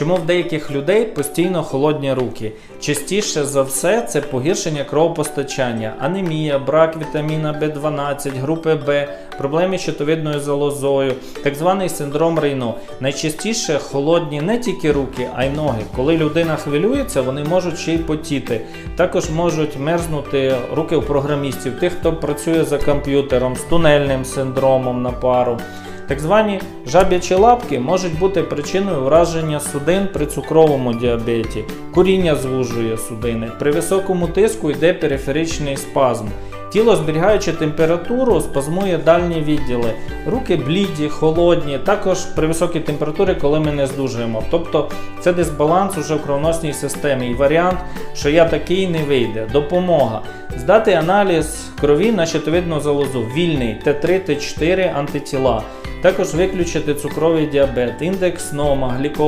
Чому в деяких людей постійно холодні руки? Частіше за все це погіршення кровопостачання, анемія, брак вітаміна В12, групи Б, проблеми з щитовидною залозою, так званий синдром Рейно. Найчастіше холодні не тільки руки, а й ноги. Коли людина хвилюється, вони можуть ще й потіти. Також можуть мерзнути руки у програмістів, тих, хто працює за комп'ютером з тунельним синдромом на пару. Так звані жаб'ячі лапки можуть бути причиною враження судин при цукровому діабеті. Куріння звужує судини. При високому тиску йде периферичний спазм. Тіло, зберігаючи температуру, спазмує дальні відділи. Руки бліді, холодні, також при високій температурі, коли ми не здужуємо. Тобто це дисбаланс уже в кровоносній системі. І варіант, що я такий не вийде. Допомога. Здати аналіз крові на щитовидну залозу. Вільний Т3, Т4 антитіла. Також виключити цукровий діабет, індекс нома, глікований